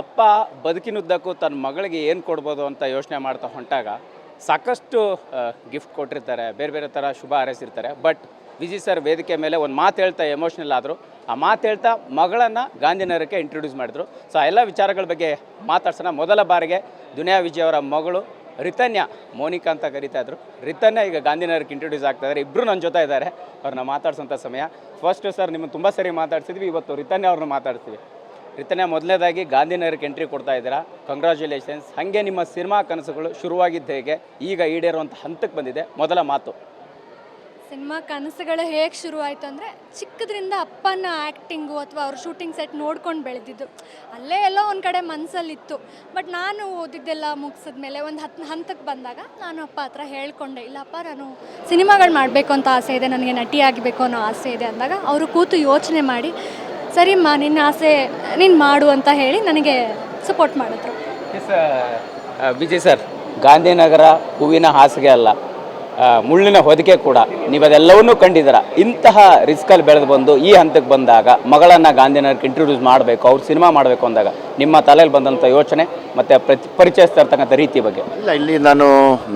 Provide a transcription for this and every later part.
ಅಪ್ಪ ಬದುಕಿನುದ್ದಕ್ಕೂ ತನ್ನ ಮಗಳಿಗೆ ಏನು ಕೊಡ್ಬೋದು ಅಂತ ಯೋಚನೆ ಮಾಡ್ತಾ ಹೊಂಟಾಗ ಸಾಕಷ್ಟು ಗಿಫ್ಟ್ ಕೊಟ್ಟಿರ್ತಾರೆ, ಬೇರೆ ಬೇರೆ ಥರ ಶುಭ ಹಾರೈಸಿರ್ತಾರೆ. ಬಟ್ ವಿಜಿ ಸರ್ ವೇದಿಕೆ ಮೇಲೆ ಒಂದು ಮಾತು ಹೇಳ್ತಾ ಎಮೋಷ್ನಲ್ ಆದರು. ಆ ಮಾತು ಹೇಳ್ತಾ ಮಗಳನ್ನು ಗಾಂಧಿನಗರಕ್ಕೆ ಇಂಟ್ರೊಡ್ಯೂಸ್ ಮಾಡಿದ್ರು. ಸೊ ಆ ಎಲ್ಲ ವಿಚಾರಗಳ ಬಗ್ಗೆ ಮಾತಾಡ್ಸೋಣ. ಮೊದಲ ಬಾರಿಗೆ ದುನಿಯಾ ವಿಜಯ್ ಅವರ ಮಗಳು ರಿತನ್ಯ, ಮೋನಿಕಾ ಅಂತ ಕರಿತಾ ಇದ್ರು. ರಿತನ್ಯ ಈಗ ಗಾಂಧಿನಗರಕ್ಕೆ ಇಂಟ್ರೊಡ್ಯೂಸ್ ಆಗ್ತಾ ಇದ್ದಾರೆ ಇಬ್ಬರು ನನ್ನ ಜೊತೆ ಇದ್ದಾರೆ ಅವ್ರನ್ನ ಮಾತಾಡ್ಸೋಂಥ ಸಮಯ. ಫಸ್ಟ್ ಸರ್ ನಿಮ್ಮನ್ನು ತುಂಬ ಸರಿ ಮಾತಾಡ್ಸಿದ್ವಿ. ಇವತ್ತು ರಿತನ್ಯ ಅವ್ರನ್ನ ಮಾತಾಡ್ತೀವಿ ರಿತನ್ಯ, ಮೊದಲನೇದಾಗಿ ಗಾಂಧಿನಗರಕ್ಕೆ ಎಂಟ್ರಿ ಕೊಡ್ತಾ ಇದ್ದೀರಾ? ಕಂಗ್ರ್ಯಾಚುಲೇಷನ್ಸ್ ಹಾಗೆ ನಿಮ್ಮ ಸಿನಿಮಾ ಕನಸುಗಳು ಶುರುವಾಗಿದ್ದ ಹೇಗೆ? ಈಗ ಈಡೇರುವಂಥ ಹಂತಕ್ಕೆ ಬಂದಿದೆ. ಮೊದಲ ಮಾತು. ಸಿನಿಮಾ ಕನಸುಗಳು ಹೇಗೆ ಶುರುವಾಯಿತು ಅಂದರೆ, ಚಿಕ್ಕದ್ರಿಂದ ಅಪ್ಪನ ಆ್ಯಕ್ಟಿಂಗು ಅಥವಾ ಅವ್ರ ಶೂಟಿಂಗ್ ಸೆಟ್ ನೋಡ್ಕೊಂಡು ಬೆಳೆದಿದ್ದು. ಅಲ್ಲೇ ಎಲ್ಲೋ ಒಂದು ಕಡೆ ಮನಸ್ಸಲ್ಲಿತ್ತು ಬಟ್ ನಾನು ಓದಿದ್ದೆಲ್ಲ ಮುಗಿಸಿದ ಮೇಲೆ ಒಂದು ಹತ್ತು ಹಂತಕ್ಕೆ ಬಂದಾಗ ನಾನು ಅಪ್ಪ ಹತ್ರ ಹೇಳ್ಕೊಂಡೆ ಇಲ್ಲಪ್ಪ ನಾನು ಸಿನಿಮಾಗಳು ಮಾಡಬೇಕು ಅಂತ ಆಸೆ ಇದೆ, ನನಗೆ ನಟಿ ಆಗಬೇಕು ಅನ್ನೋ ಆಸೆ ಇದೆ ಅಂದಾಗ ಅವರು ಕೂತು ಯೋಚನೆ ಮಾಡಿ ಸರಿಮ್ಮ ನಿನ್ನ ಆಸೆ ನೀನು ಮಾಡು ಅಂತ ಹೇಳಿ ನನಗೆ ಸಪೋರ್ಟ್ ಮಾಡಿದ್ರು. ಎಸ್ ವಿಜಯ್ ಸರ್ ಗಾಂಧಿನಗರ ಹೂವಿನ ಹಾಸಿಗೆ ಅಲ್ಲ ಮುಳ್ಳಿನ ಹೊದಿಕೆ ಕೂಡ ನೀವು ಅದೆಲ್ಲವನ್ನೂ ಕಂಡಿದ್ದೀರ. ಇಂತಹ ರಿಸ್ಕಲ್ಲಿ ಬೆಳೆದು ಬಂದು ಈ ಹಂತಕ್ಕೆ ಬಂದಾಗ ಮಗಳನ್ನು ಗಾಂಧಿನಗರಕ್ಕೆ ಇಂಟ್ರೊಡ್ಯೂಸ್ ಮಾಡಬೇಕು ಅವ್ರು ಸಿನಿಮಾ ಮಾಡಬೇಕು ಅಂದಾಗ ನಿಮ್ಮ ತಲೆಯಲ್ಲಿ ಬಂದಂಥ ಯೋಚನೆ ಮತ್ತು ಪ್ರತಿ ಪರಿಚಯಿಸ್ತಾ ಇರ್ತಕ್ಕಂಥ ರೀತಿ ಬಗ್ಗೆ. ಇಲ್ಲ ಇಲ್ಲಿ ನಾನು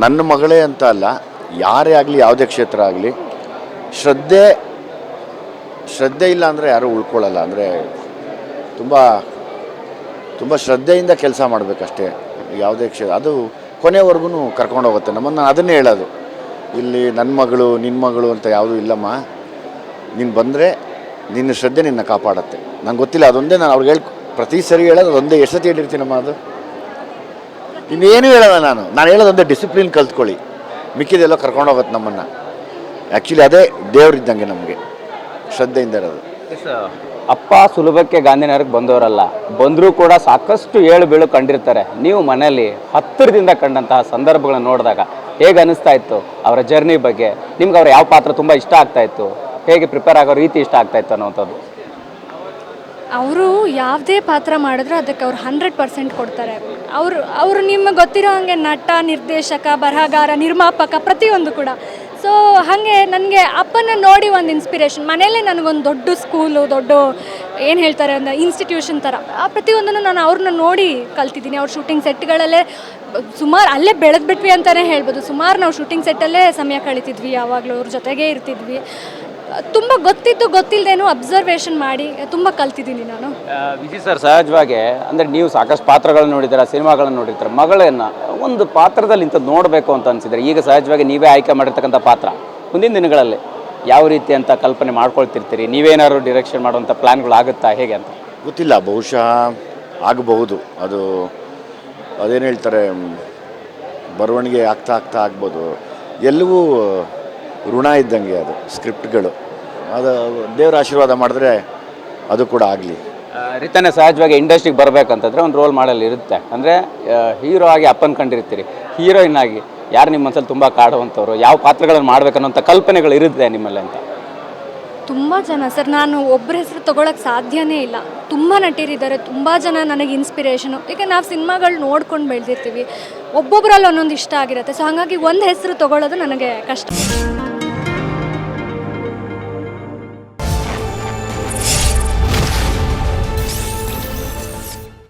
ನನ್ನ ಮಗಳೇ ಅಂತ ಅಲ್ಲ ಯಾರೇ ಆಗಲಿ ಯಾವುದೇ ಕ್ಷೇತ್ರ ಆಗಲಿ ಶ್ರದ್ಧೆ ಶ್ರದ್ಧೆ ಇಲ್ಲ ಅಂದರೆ ಯಾರೂ ಉಳ್ಕೊಳ್ಳಲ್ಲ. ಅಂದರೆ ತುಂಬ ತುಂಬ ಶ್ರದ್ಧೆಯಿಂದ ಕೆಲಸ ಮಾಡಬೇಕಷ್ಟೇ. ಯಾವುದೇ ಕ್ಷೇತ್ರ ಅದು ಕೊನೆವರೆಗೂ ಕರ್ಕೊಂಡು ಹೋಗುತ್ತೆ. ನಮ್ಮನ್ನು ಅದನ್ನೇ ಹೇಳೋದು. ಇಲ್ಲಿ ನನ್ನ ಮಗಳು ನಿನ್ನ ಮಗಳು ಅಂತ ಯಾವುದೂ ಇಲ್ಲಮ್ಮ. ನೀನು ಬಂದರೆ ನಿನ್ನ ಶ್ರದ್ಧೆ ನಿನ್ನ ಕಾಪಾಡುತ್ತೆ. ನಂಗೆ ಗೊತ್ತಿಲ್ಲ, ಅದೊಂದೇ ನಾನು ಅವ್ರಿಗೆ ಹೇಳಿ ಪ್ರತಿ ಸರಿ ಹೇಳೋದು ಅದೊಂದೇ ಎಷ್ಟು ಸತಿ ಹೇಳಿರ್ತೀನಮ್ಮ ಅದು? ಇನ್ನೇನು ಹೇಳೋಲ್ಲ ನಾನು. ನಾನು ಹೇಳೋದೊಂದೇ ಡಿಸಿಪ್ಲಿನ್ ಕಲ್ತ್ಕೊಳ್ಳಿ. ಮಿಕ್ಕಿದೆಲ್ಲ ಕರ್ಕೊಂಡು ಹೋಗುತ್ತೆ ನಮ್ಮನ್ನು. ಆ್ಯಕ್ಚುಲಿ ಅದೇ ದೇವರಿದ್ದಂಗೆ ನಮಗೆ. ಶ್ರದ್ಧೆಯಿಂದ ಇರೋದು. ಅಪ್ಪ ಸುಲಭಕ್ಕೆ ಗಾಂಧಿನಗರಕ್ಕೆ ಬಂದವರಲ್ಲ ಬಂದರೂ ಕೂಡ ಸಾಕಷ್ಟು ಏಳು ಬೀಳು ಕಂಡಿರ್ತಾರೆ. ನೀವು ಮನೆಯಲ್ಲಿ ಹತ್ತಿರದಿಂದ ಕಂಡಂತಹ ಸಂದರ್ಭಗಳನ್ನ ನೋಡಿದಾಗ ಹೇಗೆ ಅನಿಸ್ತಾ ಇತ್ತು? ಅವರ ಜರ್ನಿ ಬಗ್ಗೆ ನಿಮ್ಗೆ ಅವ್ರ ಯಾವ ಪಾತ್ರ ತುಂಬ ಇಷ್ಟ ಆಗ್ತಾ ಇತ್ತು? ಹೇಗೆ ಪ್ರಿಪೇರ್ ಆಗೋ ರೀತಿ ಇಷ್ಟ ಆಗ್ತಾ ಇತ್ತು ಅನ್ನೋವಂಥದ್ದು. ಅವರು ಯಾವುದೇ ಪಾತ್ರ ಮಾಡಿದ್ರು ಅದಕ್ಕೆ ಅವ್ರು ಹಂಡ್ರೆಡ್ ಪರ್ಸೆಂಟ್ ಕೊಡ್ತಾರೆ. ಅವರು ಅವರು ನಿಮಗೆ ಗೊತ್ತಿರೋ ಹಾಗೆ ನಟ, ನಿರ್ದೇಶಕ, ಬರಹಗಾರ, ನಿರ್ಮಾಪಕ ಪ್ರತಿಯೊಂದು ಕೂಡ. ಸೊ ಹಾಗೆ ನನಗೆ ಅಪ್ಪನ ನೋಡಿ ಒಂದು ಇನ್ಸ್ಪಿರೇಷನ್ ಮನೇಲೇ ನನಗೊಂದು ದೊಡ್ಡ ಸ್ಕೂಲು ದೊಡ್ಡ ಏನು ಹೇಳ್ತಾರೆ ಅಂದರೆ ಇನ್ಸ್ಟಿಟ್ಯೂಷನ್ ಥರ ಆ ಪ್ರತಿಯೊಂದನ್ನು ನಾನು ಅವ್ರನ್ನ ನೋಡಿ ಕಲ್ತಿದ್ದೀನಿ. ಅವ್ರ ಶೂಟಿಂಗ್ ಸೆಟ್ಗಳಲ್ಲೇ ಸುಮಾರು ಅಲ್ಲೇ ಬೆಳೆದ್ಬಿಟ್ವಿ ಅಂತಲೇ ಹೇಳ್ಬೋದು. ಸುಮಾರು ನಾವು ಶೂಟಿಂಗ್ ಸೆಟ್ಟಲ್ಲೇ ಸಮಯ ಕಳೀತಿದ್ವಿ. ಯಾವಾಗಲೂ ಅವ್ರ ಜೊತೆಗೇ ಇರ್ತಿದ್ವಿ. ತುಂಬ ಗೊತ್ತಿದ್ದು ಗೊತ್ತಿಲ್ಲದೇನು ಅಬ್ಸರ್ವೇಷನ್ ಮಾಡಿ ತುಂಬ ಕಲ್ತಿದ್ದೀನಿ ನಾನು. ವಿಜಿ ಸರ್ ಸಹಜವಾಗಿ ಅಂದರೆ ನೀವು ಸಾಕಷ್ಟು ಪಾತ್ರಗಳನ್ನ ನೋಡಿದ್ದೀರ ಸಿನಿಮಾಗಳನ್ನ ನೋಡಿರ್ತಾರೆ ಮಗಳನ್ನು ಒಂದು ಪಾತ್ರದಲ್ಲಿ ಇಂಥದ್ದು ನೋಡಬೇಕು ಅಂತ ಅನಿಸಿದ್ರೆ ಈಗ ಸಹಜವಾಗಿ ನೀವೇ ಆಯ್ಕೆ ಮಾಡಿರ್ತಕ್ಕಂಥ ಪಾತ್ರ ಮುಂದಿನ ದಿನಗಳಲ್ಲಿ ಯಾವ ರೀತಿ ಅಂತ ಕಲ್ಪನೆ ಮಾಡ್ಕೊಳ್ತಿರ್ತೀರಿ? ನೀವೇನಾದ್ರು ಡಿರೆಕ್ಷನ್ ಮಾಡುವಂಥ ಪ್ಲ್ಯಾನ್ಗಳಾಗುತ್ತಾ ಹೇಗೆ ಅಂತ? ಗೊತ್ತಿಲ್ಲ ಬಹುಶಃ ಆಗಬಹುದು. ಅದು ಅದೇನು ಹೇಳ್ತಾರೆ ಬರವಣಿಗೆ ಆಗ್ತಾ ಆಗ್ತಾ ಆಗ್ಬೋದು. ಎಲ್ಲವೂ ಋಣ ಇದ್ದಂಗೆ ಅದು ಸ್ಕ್ರಿಪ್ಟ್ಗಳು. ಅದು ದೇವರ ಆಶೀರ್ವಾದ ಮಾಡಿದ್ರೆ ಅದು ಕೂಡ ಆಗಲಿ. ರಿತನೆ ಸಹಜವಾಗಿ ಇಂಡಸ್ಟ್ರಿಗೆ ಬರಬೇಕಂತಂದ್ರೆ ಒಂದು ರೋಲ್ ಮಾಡಲ್ ಇರುತ್ತೆ. ಅಂದರೆ ಹೀರೋ ಆಗಿ ಅಪ್ಪನ್ ಕಂಡಿರ್ತೀರಿ. ಹೀರೋಯಿನ್ ಆಗಿ ಯಾರು ನಿಮ್ಮ ಮನಸ್ಸಲ್ಲಿ ತುಂಬ ಕಾಡುವಂಥವ್ರು ಯಾವ ಪಾತ್ರಗಳನ್ನು ಮಾಡಬೇಕನ್ನೋಂಥ ಕಲ್ಪನೆಗಳು ಇರುತ್ತೆ ನಿಮ್ಮಲ್ಲಿ ಅಂತ? ತುಂಬ ಜನ. ಸರ್ ನಾನು ಒಬ್ಬರ ಹೆಸರು ತೊಗೊಳಕ್ಕೆ ಸಾಧ್ಯನೇ ಇಲ್ಲ. ತುಂಬ ನಟೀರಿದ್ದಾರೆ. ತುಂಬ ಜನ ನನಗೆ ಇನ್ಸ್ಪಿರೇಷನು ಈಗ ನಾವು ಸಿನಿಮಾಗಳು ನೋಡ್ಕೊಂಡು ಬೆಳೆದಿರ್ತೀವಿ. ಒಬ್ಬೊಬ್ಬರಲ್ಲಿ ಒಂದೊಂದು ಇಷ್ಟ ಆಗಿರುತ್ತೆ. ಸೊ ಹಾಗಾಗಿ ಒಂದು ಹೆಸರು ತಗೊಳ್ಳೋದು ನನಗೆ ಕಷ್ಟ.